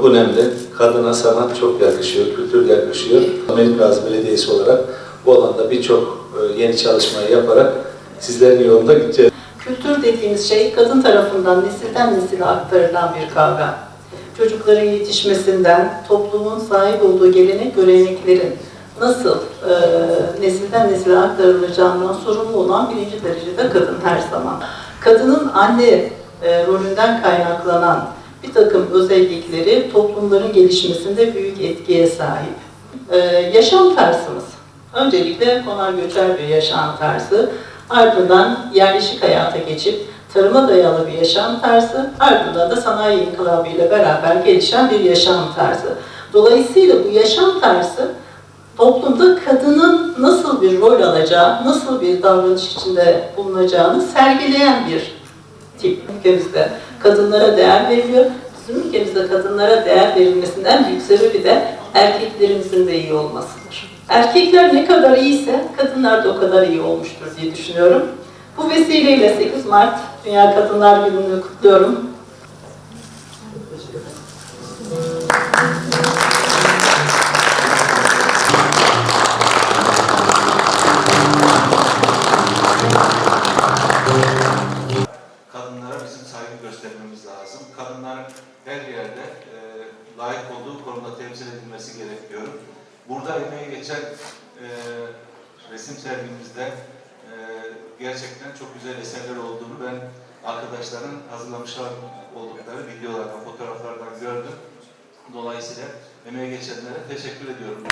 Bu dönemde kadına sanat çok yakışıyor, kültür yakışıyor. Melikgazi Belediyesi olarak bu alanda birçok e, yeni çalışmayı yaparak sizlerin yolunda gideceğiz. Kültür dediğimiz şey kadın tarafından nesilden nesile aktarılan bir kavram. Çocukların yetişmesinden, toplumun sahip olduğu gelenek göreneklerin nasıl e, nesilden nesile aktarılacağından sorumlu olan birinci derecede kadın her zaman. Kadının anne e, rolünden kaynaklanan bir takım özellikleri toplumların gelişmesinde büyük etkiye sahip. E, yaşam tarzımız. Öncelikle konar göçer bir yaşam tarzı. Ardından yerleşik hayata geçip tarıma dayalı bir yaşam tarzı, ardından da sanayi inkılabı ile beraber gelişen bir yaşam tarzı. Dolayısıyla bu yaşam tarzı toplumda kadının nasıl bir rol alacağı, nasıl bir davranış içinde bulunacağını sergileyen bir tip ülkemizde. Kadınlara değer veriliyor. Bizim ülkemizde kadınlara değer verilmesinden büyük sebebi de erkeklerimizin de iyi olmasıdır. Erkekler ne kadar iyiyse kadınlar da o kadar iyi olmuştur diye düşünüyorum. Bu vesileyle 8 Mart Dünya Kadınlar Günü'nü kutluyorum. Lazım. Kadınların her yerde e, layık olduğu konumda temsil edilmesi gerekiyor. Burada emeği geçen e, resim sergimizde e, gerçekten çok güzel eserler olduğunu ben arkadaşların hazırlamışlar oldukları videolardan, fotoğraflardan gördüm. Dolayısıyla emeği geçenlere teşekkür ediyorum.